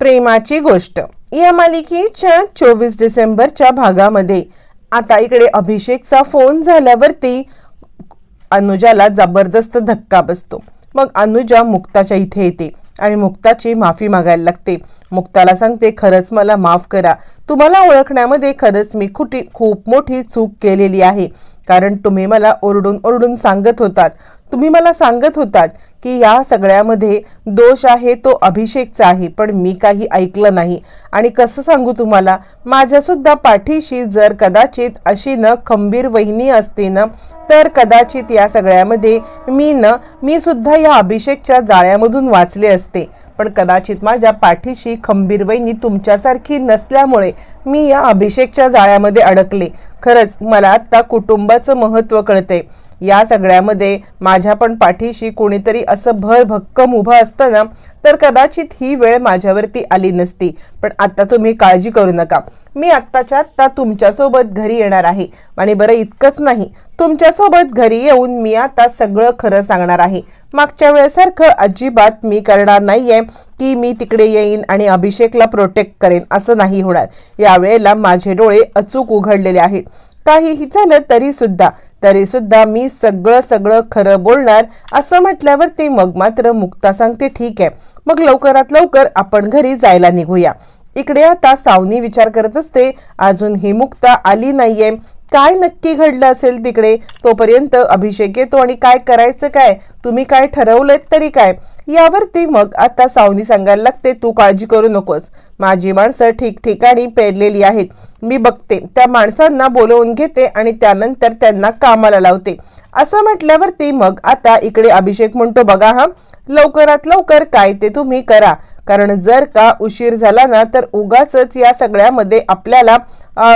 प्रेमाची गोष्ट. या मालिकेच्या चोवीस डिसेंबरच्या भागामध्ये आता इकडे अभिषेकचा फोन झाल्यावरती अनुजाला जबरदस्त धक्का बसतो. मग अनुजा मुक्ताच्या इथे येते आणि मुक्ताची माफी मागायला लागते. मुक्ताला सांगते खरंच मला माफ करा. तुम्हाला ओळखण्यामध्ये खरंच मी खुटी खूप मोठी चूक केलेली आहे. कारण तुम्ही मला ओरडून ओरडून सांगत होतात. तुम्ही मला सांगत होतात की या सगळ्यामध्ये दोष आहे तो अभिषेकचा आहे पण मी काही ऐकलं नाही. आणि कसं सांगू तुम्हाला? माझ्यासुद्धा पाठीशी जर कदाचित अशी न खंबीर वहिनी असते ना तर कदाचित या सगळ्यामध्ये मी न मी सुद्धा या अभिषेकच्या जाळ्यामधून वाचले असते. पण कदाचित माझ्या पाठीशी खंबीर वहिनी तुमच्यासारखी नसल्यामुळे मी या अभिषेकच्या जाळ्यामध्ये अडकले. खरंच मला आत्ता कुटुंबाचं महत्त्व कळते या सगळ्यामध्ये माझ्या पण पाठीशी कोणीतरी असं भर भक्कम उभं असतं ना तर कदाचित ही वेळ माझ्यावरती आली नसती. पण आत्ता तुम्ही काळजी करू नका. मी आत्ताच्या आत्ता तुमच्यासोबत घरी येणार आहे. आणि बरं इतकंच नाही. तुमच्यासोबत घरी येऊन मी आता सगळं खरं सांगणार आहे. मागच्या वेळेसारखं अजिबात मी करणार नाही आहे की मी तिकडे येईन आणि अभिषेकला प्रोटेक्ट करेन असं नाही होणार. यावेळेला माझे डोळे अचूक उघडलेले आहेत. काहीही झालं तरी तरी सुद्धा मी सगळं सगळं खरं बोलणार असं म्हटल्यावर ते मग मात्र मुक्ता सांगते ठीक आहे. मग लवकरात लवकर आपण घरी जायला निघूया. इकडे आता सावनी विचार करत असते. अजून ही मुक्ता आली नाहीये. काय नक्की घडलं असेल तिकडे? तोपर्यंत अभिषेक येतो आणि काय करायचं काय? तुम्ही काय ठरवलंय तरी काय? यावरती मग आता सावनी सांगायला लागते तू काळजी करू नकोस. माझी माणसं ठिकठिकाणी पेरलेली आहेत. मी बघते. त्या माणसांना बोलवून घेते आणि त्यानंतर त्यांना कामाला लावते. असं म्हटल्यावरती मग आता इकडे अभिषेक म्हणतो बघा हा लवकरात लवकर काय ते तुम्ही करा. कारण जर का उशीर झाला ना तर उगाच या सगळ्यामध्ये आपल्याला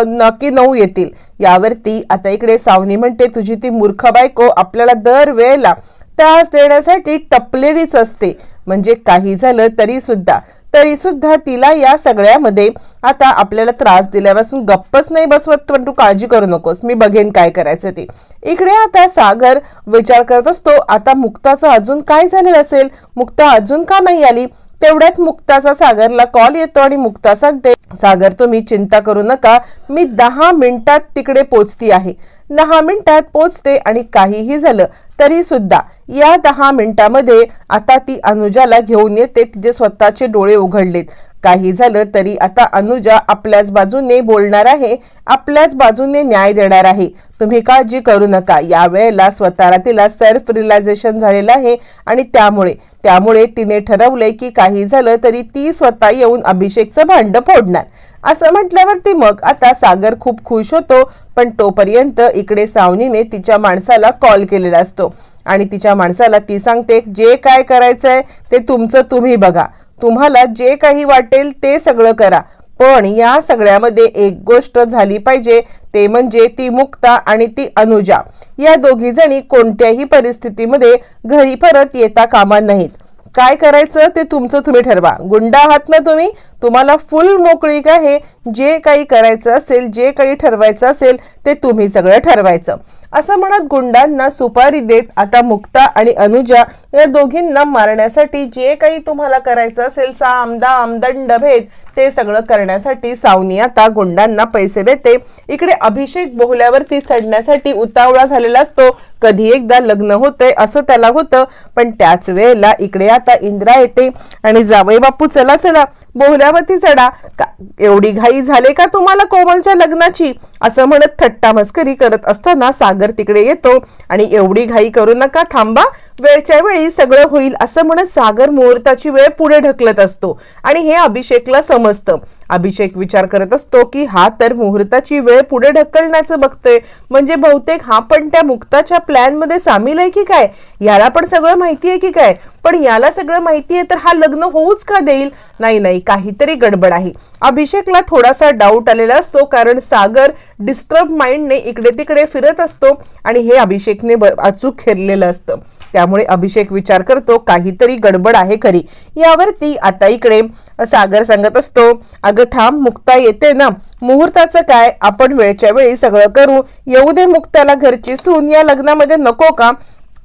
नक्की नऊ येतील. यावरती आता इकडे सावनी म्हणते तुझी ती मूर्ख बायको आपल्याला दर वेळेला त्रास देण्यासाठी टपलेलीच असते. म्हणजे काही झालं तरी सुद्धा. तरी सुद्धा तिला या सगळ्यामध्ये आता आपल्याला त्रास दिल्यापासून गप्पच नाही बसवत पण तू काळजी करू नकोस. मी बघेन काय करायचं ते. इकडे आता सागर विचार करत असतो आता मुक्ताचं अजून काय झालेलं असेल? मुक्ता अजून का नाही आली? तेवढ्यात मुक्ताचा सागरला कॉल येतो आणि मुक्ता सांगते सागर तुम्ही चिंता करू नका. मी दहा मिनिटात तिकडे पोचती आहे. दहा मिनिटात पोचते आणि काहीही झालं तरी सुद्धा या दहा मिनिटामध्ये आता ती अनुजाला घेऊन येते. तिचे स्वतःचे डोळे उघडलेत. काही झालं तरी आता अनुजा आपल्याच बाजूने बोलणार आहे आपल्याच बाजूने न्याय देणार आहे. तुम्ही काळजी करू नका. या वेळेला स्वतःला तिला सेल्फ रिलायझेशन झालेलं आहे आणि त्यामुळे त्यामुळे तिने ठरवले की काही झालं तरी ती स्वतः येऊन अभिषेकचं भांड फोडणार. असं म्हटल्यावरती मग आता सागर खूप खुश होतो पण तोपर्यंत इकडे सावनीने तिच्या माणसाला कॉल केलेला असतो. आणि तिच्या माणसाला ती सांगते जे काय करायचंय ते तुमचं तुम्ही बघा. तुम्हाला जे काही वाटेल ते सगळं करा. पण या सगळ्यामध्ये एक गोष्ट झाली पाहिजे ते म्हणजे ती मुक्ता आणि ती अनुजा. या दोघी जणी कोणत्याही परिस्थितीमध्ये घरी परत येता कामा नाहीत. काय करायचं ते तुमचं तुम्ही ठरवा. गुंडा आहात ना तुम्ही? तुम्हाला फुल मोकळीक आहे. जे काही करायचं असेल जे काही ठरवायचं असेल ते तुम्ही सगळं ठरवायचं. असं म्हणत गुंडांना सुपारी देत आता मुक्ता आणि अनुजा या दोघींना मारण्यासाठी जे काही तुम्हाला करायचं असेल सा आमदा आमदंड भेद ते सगळं करण्यासाठी सावनी आता गुंडांना पैसे देते. इकडे अभिषेक बोहल्यावरती चढण्यासाठी उतावळा झालेला असतो. कधी एकदा लग्न होतंय असं त्याला होतं पण त्याच वेळेला इकडे आता इंद्रा येते आणि जावई बापू चला चला बोहल्यावरती चढा. का एवढी घाई झाले का तुम्हाला कोमलच्या लग्नाची? असं म्हणत थट्टा मस्करी करत असताना सागर तिकडे येतो आणि एवढी घाई करू नका थांबा. वेळच्या वेळी सगळं होईल असं म्हणत सागर मुहूर्ताची वेळ पुढे ढकलत असतो. आणि हे अभिषेकला समजतं. अभिषेक विचार करत असतो की हा तर मुहूर्ताची वेळ पुढे ढकलण्याचं बघतोय. म्हणजे बहुतेक हा पण त्या मुक्ताच्या प्लॅनमध्ये सामील आहे की काय? याला पण सगळं माहिती आहे की काय? पण याला सगळं माहिती आहे तर हा लग्न होऊच का देईल? नाही नाही काहीतरी गडबड आहे. अभिषेकला थोडासा डाऊट आलेला असतो कारण सागर डिस्टर्ब माइंडने इकडे तिकडे फिरत असतो आणि हे अभिषेकने ब- अचूक खेरलेलं असतं. त्यामुळे अभिषेक विचार करतो काहीतरी गडबड आहे खरी. यावरती आता इकडे सागर सांगत असतो अगं थांब मुक्ता येते ना. मुहूर्ताचं काय? आपण वेळच्या वेळी सगळं करू. येऊ दे मुक्ताला घरची सून या लग्नामध्ये नको का?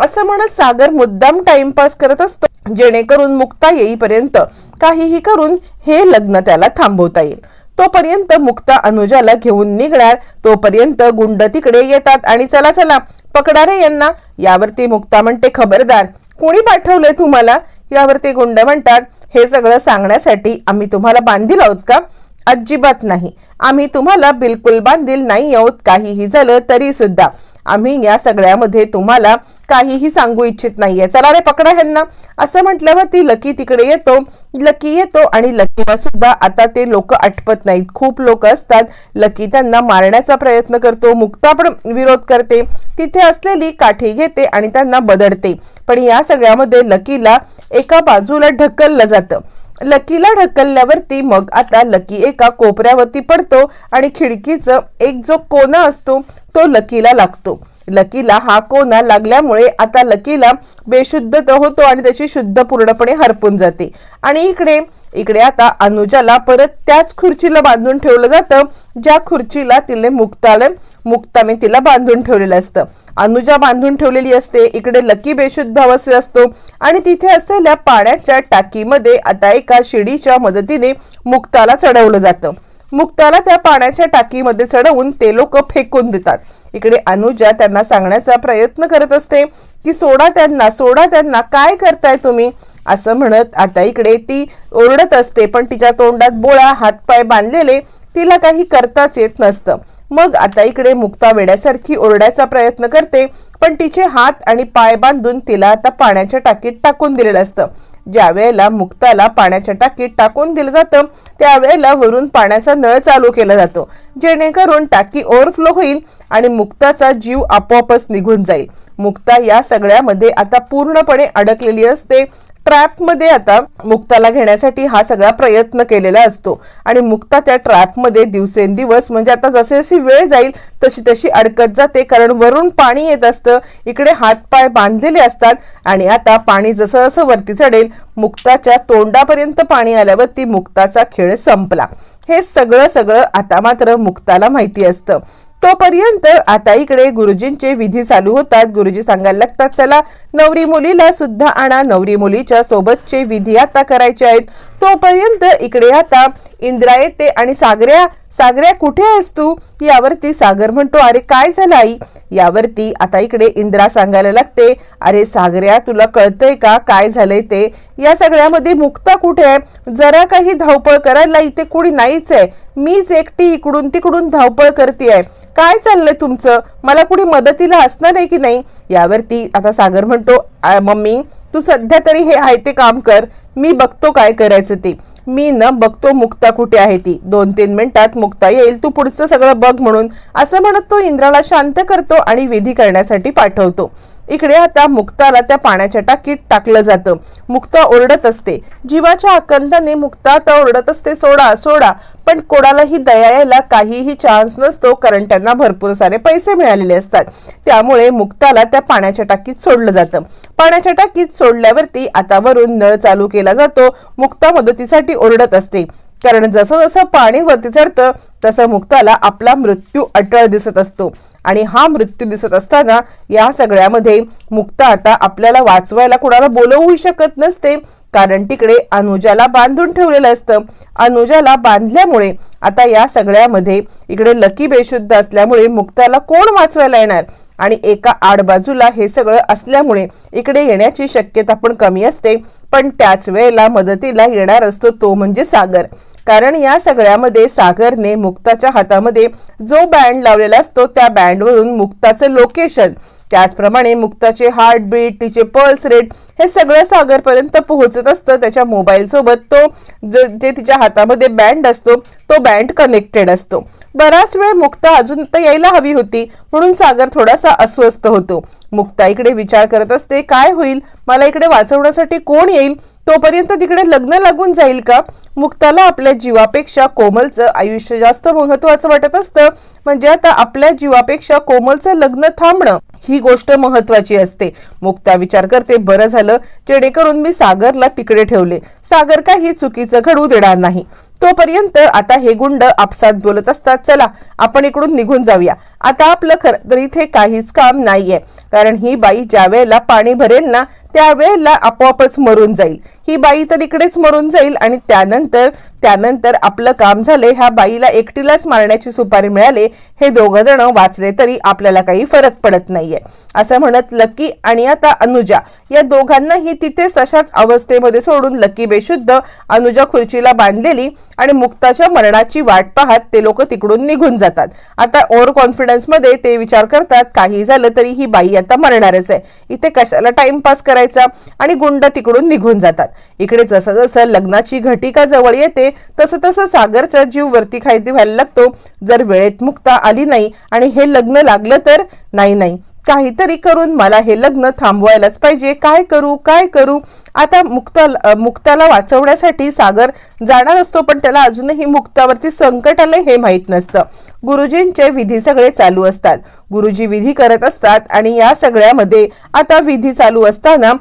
असं म्हणत सागर मुद्दाम टाइमपास करत असतो जेणेकरून मुक्ता येईपर्यंत काहीही करून हे लग्न त्याला थांबवता येईल. तोपर्यंत मुक्ता अनुजाला घेऊन निघणार. तोपर्यंत गुंड तिकडे येतात आणि चला चला पकडा रे यांना. यावरती मुक्ता म्हणते खबरदार कोणी पाठवलंय तुम्हाला? यावरती गुंड म्हणतात हे सगळं सांगण्यासाठी आम्ही तुम्हाला बांधील आहोत का? अजिबात नाही. आम्ही तुम्हाला बिलकुल बांधील नाही आहोत. काहीही झालं तरी सुद्धा आम्ही या सगळ्यामध्ये तुम्हाला काहीही सांगू इच्छित नाहीये. चला रे पकडा ह्यांना. असं म्हटल्यावर ती लकी तिकडे येतो. लकी येतो आणि लकीला सुद्धा आता ते लोक आटपत नाहीत. खूप लोक असतात. लकी त्यांना मारण्याचा प्रयत्न करतो मुक्ता पण विरोध करते. तिथे असलेली काठी घेते आणि त्यांना बदडते. पण या सगळ्यामध्ये लकीला एका बाजूला ढकललं जातं. लकीला ढकलल्यावरती मग आता लकी एका कोपऱ्यावरती पडतो आणि खिडकीचं एक जो कोना असतो तो लकीला लागतो. लकीला हा कोना लागल्यामुळे आता लकीला बेशुद्ध होतो आणि त्याची शुद्ध पूर्णपणे हरपून जाते. आणि इकडे इकडे आता अनुजाला परत त्याच खुर्चीला बांधून ठेवलं जातं ज्या खुर्चीला तिने मुक्ताला मुक्ताने तिला बांधून ठेवलेलं असतं. अनुजा बांधून ठेवलेली असते इकडे लकी बेशुद्ध अवस्थेत असतो आणि तिथे असलेल्या पाण्याच्या टाकीमध्ये आता एका शिडीच्या मदतीने मुक्ताला चढवलं जातं. मुक्ताला त्या पाण्याच्या टाकीमध्ये चढवून ते लोक फेकून देतात. इकडे अनुजा त्यांना सांगण्याचा प्रयत्न करत असते की सोडा त्यांना सोडा त्यांना काय करताय तुम्ही? असं म्हणत आता इकडे ती ओरडत असते पण तिच्या तोंडात बोळा हातपाय बांधलेले तिला काही करताच येत नसतं. मग आता इकडे मुक्ता वेड्यासारखी ओरडायचा प्रयत्न करते पण तिचे हात आणि पाय बांधून तिला आता पाण्याच्या टाकीत टाकून दिलेलं असतं. ज्या वेळेला मुक्ताला पाण्याच्या टाकीत टाकून दिलं जातं त्यावेळेला वरून पाण्याचा नळ चालू केला जातो. जेणेकरून टाकी ओव्हरफ्लो होईल आणि मुक्ताचा जीव आपोआपच निघून जाईल. मुक्ता या सगळ्यामध्ये आता पूर्णपणे अडकलेली असते. ट्रॅपमध्ये आता मुक्ताला घेण्यासाठी हा सगळा प्रयत्न केलेला असतो. आणि मुक्ता त्या ट्रॅपमध्ये दिवसेंदिवस म्हणजे आता जशी जशी वेळ जाईल तशी तशी अडकत जाते. कारण वरून पाणी येत असतं इकडे हातपाय बांधलेले असतात. आणि आता पाणी जसं जसं वरती चढेल मुक्ताच्या तोंडापर्यंत पाणी आल्यावर ती मुक्ताचा खेळ संपला. हे सगळं सगळं आता मात्र मुक्ताला माहिती असतं. तोपर्यंत आता इकडे गुरुजींचे विधी चालू होतात. गुरुजी सांगायला लागतात चला नवरी मुलीला सुद्धा आणा. नवरी मुलीच्या सोबतचे विधी आता करायचे आहेत. तोपर्यंत इकडे आता इंद्रा येते आणि सागऱ्या सागऱ्या कुठे आहेस तू? यावरती सागर म्हणतो अरे काय झालं आई? यावरती आता इकडे इंद्रा सांगायला लागते अरे सागऱ्या तुला कळतंय का? काय झालंय ते? या सगळ्यामध्ये मुक्ता कुठे आहे? जरा काही धावपळ करायला इथे कुणी नाहीच आहे. मीच एकटी इकडून तिकडून धावपळ करते काय चाललंय तुमचं? मला कुणी मदतीला असणार आहे की नाही? यावरती आता सागर म्हणतो मम्मी तू सध्या तरी हे आहे ते काम कर. मी बघतो काय करायचं ते. मी न बघतो मुक्ता कुठे आहे ती. दोन तीन मिनिटात मुक्ता येईल तू पुढचं सगळं बघ म्हणून. असं म्हणत तो इंद्राला शांत करतो आणि विधी करण्यासाठी पाठवतो. इकडे आता मुक्ताला त्या पाण्याच्या टाकीत टाकलं जातं. मुक्ता ओरडत असते. जीवाच्या आकंताने मुक्ता आता ओरडत असते. सोडा सोडा. पण कोणालाही दया यायला काहीही चान्स नसतो. कारण त्यांना भरपूर सारे पैसे मिळालेले असतात. त्यामुळे मुक्ताला त्या पाण्याच्या टाकीत सोडलं जातं. पाण्याच्या टाकीत सोडल्यावरती आता वरून नळ चालू केला जातो. मुक्ता मदतीसाठी ओरडत असते. कारण जसं जसं पाणी वरती चढतं तसं मुक्ताला आपला मृत्यू अटळ दिसत असतो. आणि हा मृत्यू दिसत असताना या सगळ्यामध्ये मुक्ता आता आपल्याला वाचवायला कुणाला बोलवू शकत नसते. कारण तिकडे अनुजाला बांधून ठेवलेलं असतं. अनुजाला बांधल्यामुळे आता या सगळ्यामध्ये इकडे लकी बेशुद्ध असल्यामुळे मुक्ताला कोण वाचवायला येणार? आणि एका आडबाजूला हे सगळं असल्यामुळे इकडे येण्याची शक्यता पण कमी असते. पण त्याच वेळेला मदतीला येणार असतो तो म्हणजे सागर. कारण या सगळ्यामध्ये सागरने मुक्ताच्या हातामध्ये जो बँड लावलेला असतो त्या बँडवरून मुक्ताचं लोकेशन त्याचप्रमाणे मुक्ताचे हार्टबीट तिचे पल्स रेट हे सगळं सागरपर्यंत पोहोचत असतं. त्याच्या मोबाईलसोबत तो जे तिच्या हातामध्ये बँड असतो तो बँड कनेक्टेड असतो. बराच वेळ मुक्ता अजून तर यायला हवी होती म्हणून सागर थोडासा अस्वस्थ होतो. मुक्ता इकडे विचार करत असते काय होईल? मला इकडे वाचवण्यासाठी कोण येईल? तोपर्यंत तिकडे लग्न लागून जाईल का? मुक्ताला आपल्या जीवापेक्षा कोमलचं आयुष्य जास्त महत्वाचं वाटत असतं. म्हणजे आता आपल्या जीवापेक्षा कोमलचं लग्न थांबणं ही गोष्ट महत्वाची असते. मुक्ता विचार करते बरं झालं. जेणेकरून मी सागरला तिकडे ठेवले. सागर काही चुकीचं घडू देणार नाही. तोपर्यंत आता हे गुंड आपसात बोलत असतात चला आपण इकडून निघून जाऊया. आता आपलं खरं तर इथे काहीच काम नाहीये. कारण ही बाई ज्या वेळेला पाणी भरेल ना त्यावेळेला आपोआपच मरून जाईल. ही बाई तर इकडेच मरून जाईल आणि त्यानंतर त्यानंतर आपलं काम झाले ह्या बाईला एकटीलाच मारण्याची सुपारी मिळाले हे दोघं जण वाचले तरी आपल्याला काही फरक पडत नाहीये. असं म्हणत लकी आणि आता अनुजा या दोघांनाही तिथेच तशाच अवस्थेमध्ये सोडून लकी बेशुद्ध अनुजा खुर्चीला बांधलेली आणि मुक्ताच्या मरणाची वाट पाहत ते लोक तिकडून निघून जातात. आता ओव्हर कॉन्फिडन्समध्ये ते विचार करतात काही झालं तरी ही बाई आता मरणारच आहे. इथे कशाला टाइमपास करायचा आणि गुंड तिकडून निघून जातात. इकडे जसं जसं लग्नाची घटिका जवळ येते तसं तसं सागरचा जीव वरती खायती व्हायला लागतो. जर वेळेत मुक्ता आली नाही आणि हे लग्न लागलं तर? नाही नाही. काहीतरी करून मला हे लग्न थांबवायलाच पाहिजे. काय करू काय करू? आता मुक्ता मुक्ताला वाचवण्यासाठी सागर जाणार असतो पण त्याला अजूनही मुक्तावरती संकट आलं हे माहीत नसतं. गुरुजींचे विधी सगळे चालू असतात. गुरुजी विधी करत असतात आणि या सगळ्यामध्ये आता विधी चालू असताना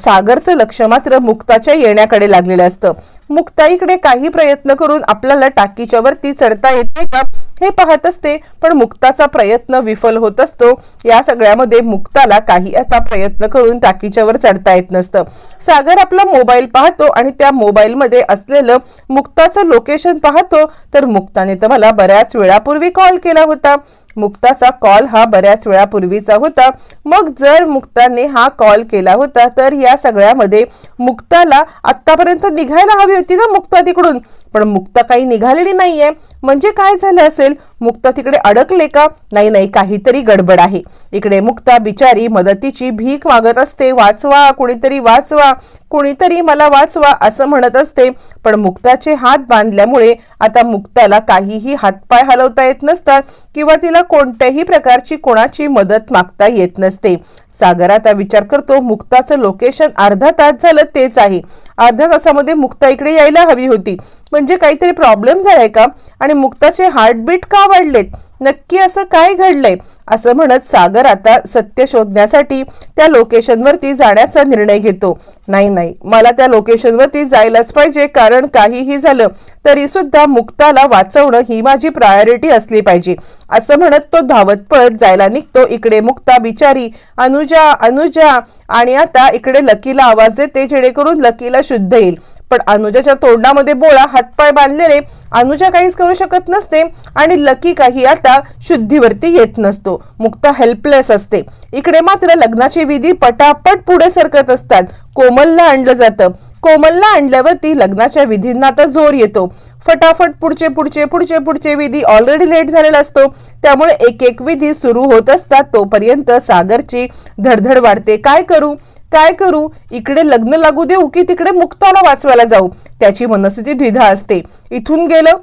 सागरचं लक्ष मात्र मुक्ताच्या येण्याकडे लागलेलं असतं. मुक्ता इकडे काही प्रयत्न करून आपल्याला टाकीच्या वरती चढता येते का हे पाहत असते पण मुक्ताचा प्रयत्न विफल होत असतो. या सगळ्यामध्ये मुक्ताला काही आता प्रयत्न करून टाकीच्या वर चढता येत नसतं. सागर आपला मोबाईल पाहतो आणि त्या मोबाईलमध्ये असलेलं मुक्ताचं लोकेशन पाहतो तर मुक्ताने तर मला बऱ्याच वेळापूर्वी कॉल केला होता. मुक्ताचा कॉल हा बऱ्याच वेळापूर्वीचा होता. मग जर मुक्ताने हा कॉल केला होता तर या सगळ्यामध्ये मुक्ताला आत्तापर्यंत निघायला हवी होती ना मुक्ता तिकडून? पण मुक्ता काही निघालेली नाहीये. म्हणजे काय झालं असेल? मुक्ता तिकडे अडकले का? नाही नाही काहीतरी गडबड आहे. इकडे मुक्ता बिचारी मदतीची भीक मागत असते. वाचवा कुणीतरी वाचवा. कुणीतरी मला वाचवा असं म्हणत असते. पण मुक्ताचे हात बांधल्यामुळे आता मुक्ताला काहीही हातपाय हलवता येत नसतात किंवा तिला कोणत्याही प्रकारची कोणाची मदत मागता येत नसते. सागर आता विचार करतो मुक्ताचं लोकेशन अर्धा तास झालं तेच आहे. अर्ध्या तासामध्ये मुक्ता इकडे यायला हवी होती. म्हणजे काहीतरी प्रॉब्लेम झालाय का? आणि मुक्ताचे हार्टबीट का वाढलेत? नक्की असं काय घडलंय? असं म्हणत सागर आता सत्य शोधण्यासाठी त्या लोकेशनवरती जाण्याचा निर्णय घेतो. नाही नाही मला त्या लोकेशनवरती जायलाच पाहिजे कारण काहीही झालं तरी सुद्धा मुक्ताला वाचवणं ही माझी प्रायोरिटी असली पाहिजे. असं म्हणत तो धावत पळत जायला निघतो. इकडे मुक्ता बिचारी अनुजा अनुजा आणि आता इकडे लकीला आवाज देते जेणेकरून लकीला शुद्ध येईल. पण अनुजाच्या तोंडामध्ये बोळा हातपाय बांधलेले अनुजा काहीच करू शकत नसते आणि लकी काही आता शुद्धीवरती येत नसतो. मुक्ता हेल्पलेस असते. इकडे मात्र लग्नाची विधी पटापट पुढे सरकत असतात. कोमलला आणलं जातं. कोमलला आणल्यावरती लग्नाच्या विधींना आता जोर येतो. फटाफट पुढचे पुढचे पुढचे पुढचे विधी ऑलरेडी लेट झालेला असतो. त्यामुळे एक एक विधी सुरू होत असतात. तोपर्यंत सागरची धडधड वाढते. काय करू? काय करू? इकडे लग्न लागू देऊ की तिकडे मुक्ताला वाचवायला जाऊ? त्याची मनस्थिती द्विधा असते. इथून गेलं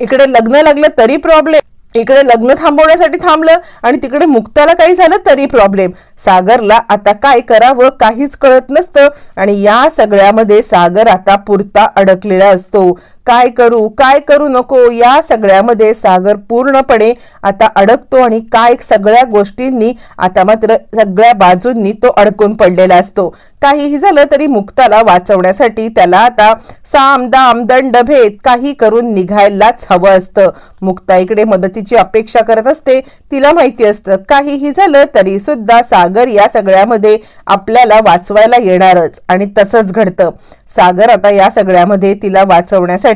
इकडे लग्न लागलं तरी प्रॉब्लेम इकडे लग्न थांबवण्यासाठी थांबलं आणि तिकडे मुक्ताला काही झालं तरी प्रॉब्लेम सागरला आता काय करावं काहीच कळत नसतं आणि या सगळ्यामध्ये सागर आता पुरता अडकलेला असतो. काय करू काय करू नको या सगळ्यामध्ये सागर पूर्णपणे आता अडकतो आणि काय सगळ्या गोष्टींनी आता मात्र सगळ्या बाजूंनी तो अडकून पडलेला असतो. काहीही झालं तरी मुक्ताला वाचवण्यासाठी त्याला आता साम दाम दंड भेद काही करून निघायलाच हवं असतं. मुक्ता इकडे मदतीची अपेक्षा करत असते. तिला माहिती असतं. काहीही झालं तरी सुद्धा सागर या सगळ्यामध्ये आपल्याला वाचवायला येणारच आणि तसंच घडतं. सागर आता या सगळ्यामध्ये तिला वाचवण्यासाठी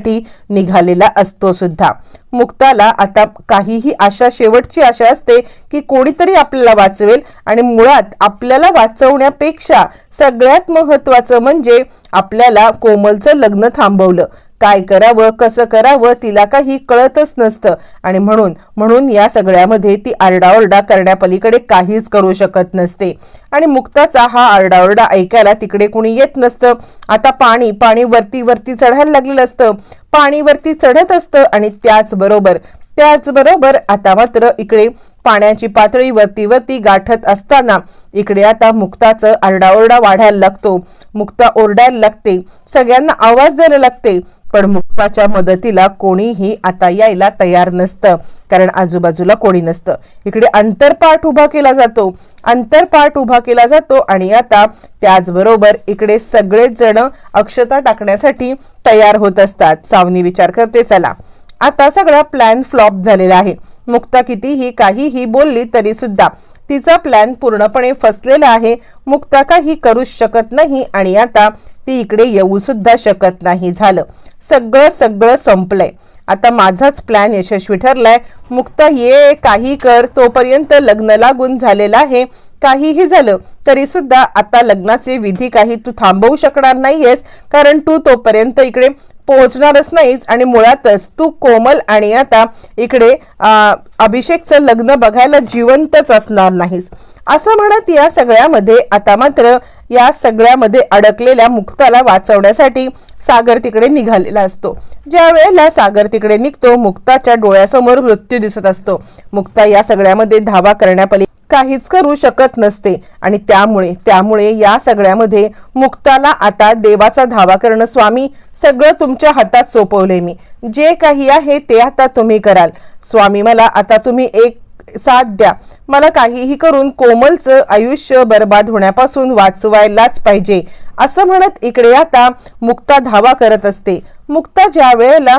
निघालेला असतो सुद्धा. मुक्ताला आता काहीही आशा शेवटची आशा असते की कोणीतरी आपल्याला वाचवेल आणि मुळात आपल्याला वाचवण्यापेक्षा सगळ्यात महत्वाचं म्हणजे आपल्याला कोमलचं लग्न थांबवलं. काय करावं कसं करावं तिला काही कळतच नसतं. आणि म्हणून म्हणून या सगळ्यामध्ये ती आरडाओरडा करण्यापलीकडे काहीच करू शकत नसते. आणि मुक्ताचा हा आरडाओरडा ऐकायला तिकडे कुणी येत नसतं. आता पाणी पाणी वरती वरती चढायला लागलेलं असतं. पाणी वरती चढत असतं आणि त्याचबरोबर त्याचबरोबर आता मात्र इकडे पाण्याची पातळी वरती वरती गाठत असताना इकडे आता मुक्ताचं आरडाओरडा वाढायला लागतो. मुक्ता ओरडायला लागते. सगळ्यांना आवाज द्यायला लागते. पण मुक्ताच्या मदतीला कोणीही आता यायला तयार नसतं कारण आजूबाजूला कोणी नसतं. इकडे अंतरपाठ उभा केला जातो. अंतरपाठ उभा केला जातो आणि आता त्याचबरोबर इकडे सगळेच जण अक्षता टाकण्यासाठी तयार होत असतात. सावनी विचार करते चला आता सगळा प्लॅन फ्लॉप झालेला आहे. मुक्ता कितीही काहीही बोलली तरी सुद्धा तिचा प्लॅन पूर्णपणे फसलेला आहे. मुक्ता काही करू शकत नाही आणि आता ती इकडे येऊ सुद्धा शकत नाही. झालं. सगळं सगळं संपलंय. आता माझाच प्लॅन यशस्वी ठरलाय. मुक्ता ये काही कर. तोपर्यंत लग्न लागून झालेलं आहे. काहीही झालं तरी सुद्धा आता लग्नाचे विधी काही तू थांबवू शकणार नाहीयेस. कारण तू तोपर्यंत इकडे पोहोचणारच नाहीस आणि मुळातच तू कोमल आणि आता इकडे अभिषेकचं लग्न बघायला जिवंतच असणार नाहीस. असं म्हणत या सगळ्यामध्ये आता मात्र या सगळ्यामध्ये अडकलेल्या मुक्ताला वाचवण्यासाठी सागर तिकडे निघालेला असतो. ज्या वेळेला सागर तिकडे निघतो मुक्ताच्या डोळ्यासमोर मृत्यू दिसत असतो. मुक्ता या सगळ्यामध्ये धावा करण्यापली काहीच करू शकत नसते आणि त्यामुळे त्यामुळे या सगळ्यामध्ये मुक्ताला आता देवाचा धावा करणं स्वामी सगळं तुमच्या हातात सोपवले मी. जे काही आहे ते आता तुम्ही कराल. स्वामी मला आता तुम्ही एक साथ द्या. मला काहीही करून कोमलचं आयुष्य बर्बाद होण्यापासून वाचवायलाच पाहिजे असं म्हणत इकडे आता मुक्ता धावा करत असते. मुक्ता ज्या वेळेला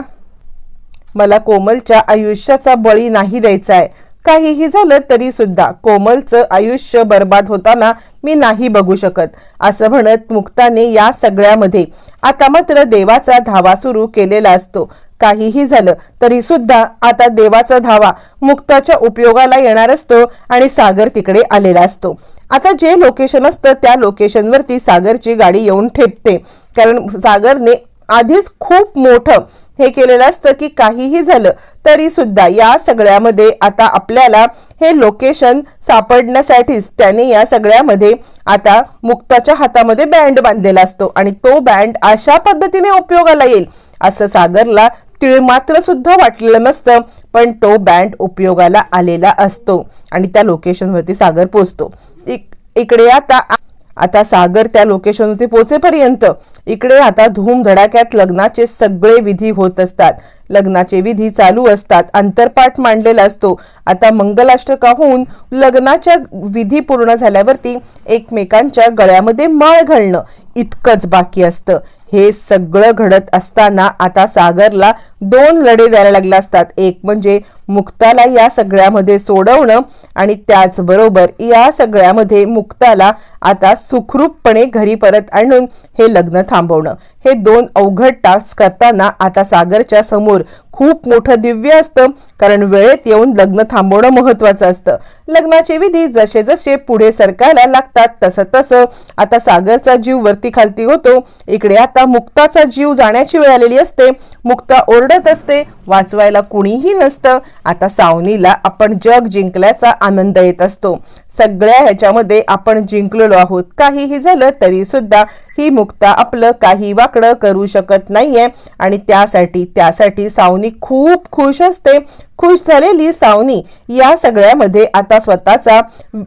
मला कोमलच्या आयुष्याचा बळी नाही द्यायचा आहे काहीही झालं तरी सुद्धा कोमलचं आयुष्य बर्बाद होताना मी नाही बघू शकत असं म्हणत मुक्ताने या सगळ्यामध्ये आता मात्र देवाचा धावा सुरू केलेला असतो. काहीही झालं तरी सुद्धा आता देवाचा धावा मुक्ताच्या उपयोगाला येणार असतो आणि सागर तिकडे आलेला असतो. आता जे लोकेशन असतं त्या लोकेशनवरती सागरची गाडी येऊन ठेपते. कारण सागरने आधीच खूप मोठं हे केलेलं असतं की काहीही झालं तरी सुद्धा या सगळ्यामध्ये आता आपल्याला हे लोकेशन सापडण्यासाठीच त्याने या सगळ्यामध्ये आता मुक्ताच्या हातामध्ये बँड बांधलेला असतो आणि तो बँड अशा पद्धतीने उपयोगाला येईल असं सागरला तिळ मात्र सुद्धा वाटलेलं नसतं पण तो बँड उपयोगाला आलेला असतो आणि त्या लोकेशनवरती सागर पोचतो इक- इकडे आता आता सागर त्या लोकेशनवरती पोचेपर्यंत इकडे आता धूमधडाक्यात लग्नाचे सगळे विधी होत असतात. लग्नाचे विधी चालू असतात. अंतरपाठ मांडलेला असतो. आता मंगलाष्टका होऊन लग्नाच्या विधी पूर्ण झाल्यावरती एकमेकांच्या गळ्यामध्ये माळ घालणं इतकंच बाकी असतं. हे सगळं घडत असताना आता सागरला दोन लढे द्यायला लागले असतात. एक म्हणजे मुक्ताला या सगळ्यामध्ये सोडवणं आणि त्याचबरोबर या सगळ्यामध्ये मुक्ताला आता सुखरूपपणे घरी परत आणून हे लग्न थांबवणं. हे दोन अवघड टास्क करताना आता सागरच्या समोर खूप मोठं दिव्य असतं. कारण वेळेत येऊन लग्न थांबवणं महत्वाचं असतं. लग्नाचे विधी जसे जसे पुढे सरकायला लागतात तसं तसं आता सागरचा जीव वरती खालती होतो. इकडे आता मुक्ताचा जीव जाण्याची वेळ आलेली असते. मुक्ता ओरडत असते वाचवायला कुणीही नसतं. आता सावनीला आपण जग जिंकल्याचा आनंद येत असतो. सगळ्या ह्याच्यामध्ये आपण जिंकलेलो आहोत. काहीही झालं तरी सुद्धा ही मुक्ता आपलं काही वाकडं करू शकत नाहीये. आणि त्यासाठी त्यासाठी सावनी खूप खुश असते. खुश झालेली सावनी या सगळ्यामध्ये आता स्वतःचा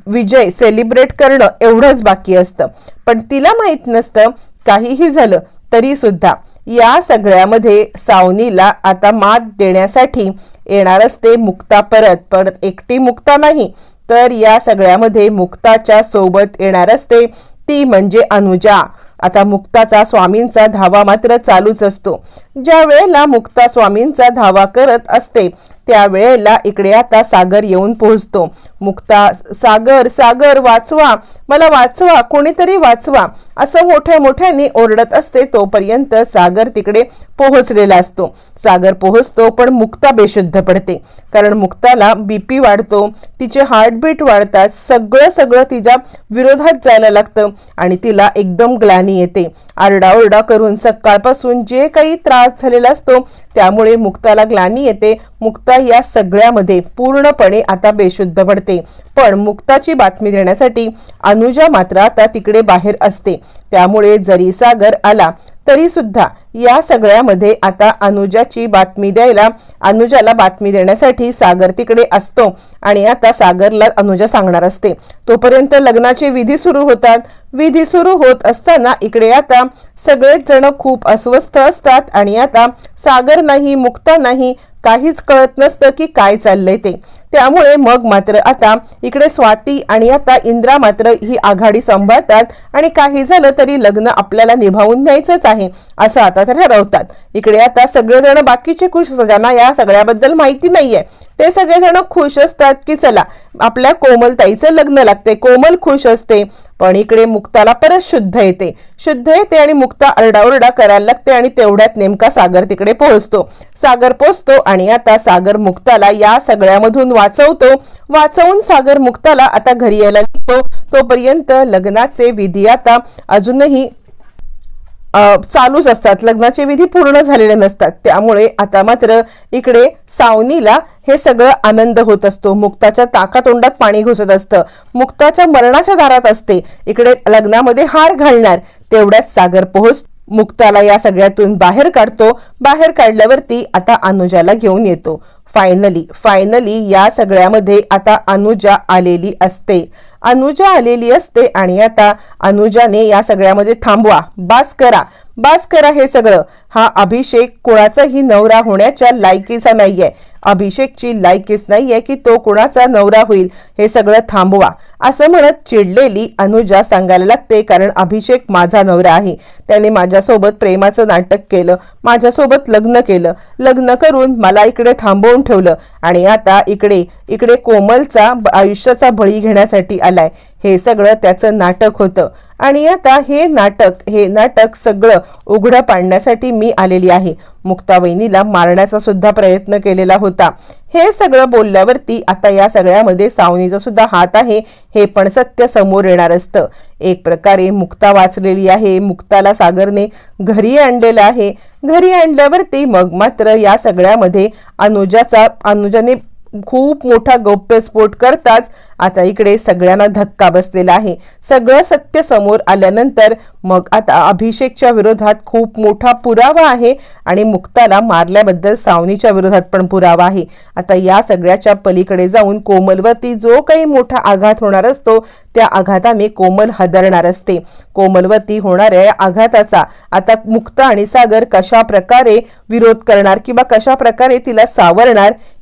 विजय सेलिब्रेट करणं एवढंच बाकी असतं. पण तिला माहीत नसतं काहीही झालं तरी सुद्धा. या सगळ्यामध्ये सावनीला आता मात देण्यासाठी येणार असते मुक्ता परत. परत एकटी मुक्ता नाही तर या सगळ्यामध्ये मुक्ताच्या सोबत येणार असते ती म्हणजे अनुजा. आता मुक्ताचा स्वामींचा धावा मात्र चालूच असतो. ज्या वेळेला मुक्ता स्वामींचा धावा करत असते त्यावेळेला इकडे आता सागर येऊन पोहोचतो. मुक्ता सागर सागर वाचवा. मला वाचवा. कोणीतरी वाचवा. असं मोठ्या मोठ्याने ओरडत असते तोपर्यंत सागर तिकडे पोहोचलेला असतो. सागर पोहोचतो पण मुक्ता बेशुद्ध पडते. कारण मुक्ताला बीपी वाढतो. तिचे हार्टबीट वाढतात. सगळं सगळं तिच्या विरोधात जायला लागतं आणि तिला एकदम ग्लानी येते. आरडाओरडा करून सकाळपासून जे काही त्रास झालेला असतो त्यामुळे मुक्ताला ग्लानी येते. मुक्ता या सगळ्यामध्ये पूर्णपणे आता बेशुद्ध पडते. पण मुक्ताची बातमी देण्यासाठी अनुजा मात्र आता तिकडे बाहेर असते. त्यामुळे जरी सागर आला तरी सुद्धा या सगळ्यामध्ये आता अनुजाची बातमी द्यायला अनुजाला बातमी देण्यासाठी सागर तिकडे असतो आणि आता सागरला अनुजा सांगणार असते. तोपर्यंत लग्नाचे विधी सुरू होतात. विधी सुरू होत असताना इकडे आता सगळेच जण खूप अस्वस्थ असतात आणि आता सागर नाही मुक्ता नाही काहीच कळत नसतं की काय चाललंय ते. त्यामुळे मग मात्र आता इकडे स्वाती आणि आता इंद्रा मात्र ही आघाडी सांभाळतात आणि काही झालं तरी लग्न आपल्याला निभावून न्यायचंच आहे असं आता ठरवतात इकडे आता सगळेजण बाकीचे खुश असतात. ज्यांना या सगळ्याबद्दल माहिती नाहीये ते सगळेजण खुश असतात की चला आपल्या कोमलताईचं लग्न लागते कोमल खुश असते पण इकडे मुक्ताला परत शुद्ध येते. शुद्ध येते आणि मुक्ता अरडाओरडा करायला लागते आणि तेवढ्यात नेमका सागर तिकडे पोहोचतो. सागर पोचतो आणि आता सागर मुक्ताला या सगळ्यामधून वाचवतो. वाचवून सागर मुक्ताला आता घरी यायला निघतो. तोपर्यंत लग्नाचे विधी आता अजूनही चालूच असतात. लग्नाचे विधी पूर्ण झालेले नसतात. त्यामुळे आता मात्र इकडे सावनीला हे सगळं आनंद होत असतो. मुक्ताच्या ताकातोंडात पाणी घुसत असतं. मुक्ताच्या मरणाच्या दारात असते. इकडे लग्नामध्ये हार घालणार. तेवढ्यात सागर पोहोच. मुक्ताला या सगळ्यातून बाहेर काढतो. बाहेर काढल्यावरती आता अनुजाला घेऊन येतो. फायनली फायनली या सगळ्यामध्ये आता अनुजा आलेली असते. अनुजा आलेली असते आणि आता अनुजाने या सगळ्यामध्ये थांबवा. बास करा. बास करा हे सगळं. हा अभिषेक कोणाचाही नवरा होण्याच्या लायकीचा नाहीये. अभिषेकची लायकीच नाहीये की तो कोणाचा नवरा होईल हे सगळं थांबवा असं म्हणत चिडलेली अनुजा सांगायला लागते कारण अभिषेक माझा नवरा आहे. त्याने माझ्यासोबत प्रेमाचं नाटक केलं माझ्यासोबत लग्न केलं लग्न करून मला इकडे थांबवून ठेवलं आणि आता इकडे इकडे कोमलचा आयुष्याचा बळी घेण्यासाठी आलाय. हे सगळं त्याचं नाटक होतं आणि आता हे नाटक हे नाटक सगळं उघडं पाडण्यासाठी मी आलेली आहे. मुक्ता वहिनीला मारण्याचा सुद्धा प्रयत्न केलेला होता. हे सगळं बोलल्यावरती आता या सगळ्यामध्ये सावनीचा सुद्धा हात आहे. हे पण सत्य समोर येणार असतं. एक प्रकारे मुक्ता वाचलेली आहे. मुक्ताला सागरने घरी आणलेलं आहे. घरी आणल्यावरती मग मात्र या सगळ्यामध्ये अनुजाचा अनुजाने खूप मोठा गौप्यस्फोट करताच आता इकडे सगळ्यांना धक्का बसलेला आहे. सगळं सत्य समोर आल्यानंतर मग आता अभिषेकच्या विरोधात खूप मोठा पुरावा आहे आणि मुक्ताला मारल्याबद्दल सावनीच्या विरोधात पण पुरावा आहे. आता या सगळ्याच्या पलीकडे जाऊन कोमलवरती जो काही मोठा आघात होणार असतो त्या आघाताने कोमल हदरणार असते. कोमलवरती होणाऱ्या या आघाताचा आता मुक्ता आणि सागर कशा प्रकारे विरोध करणार किंवा कशा प्रकारे तिला सावरणार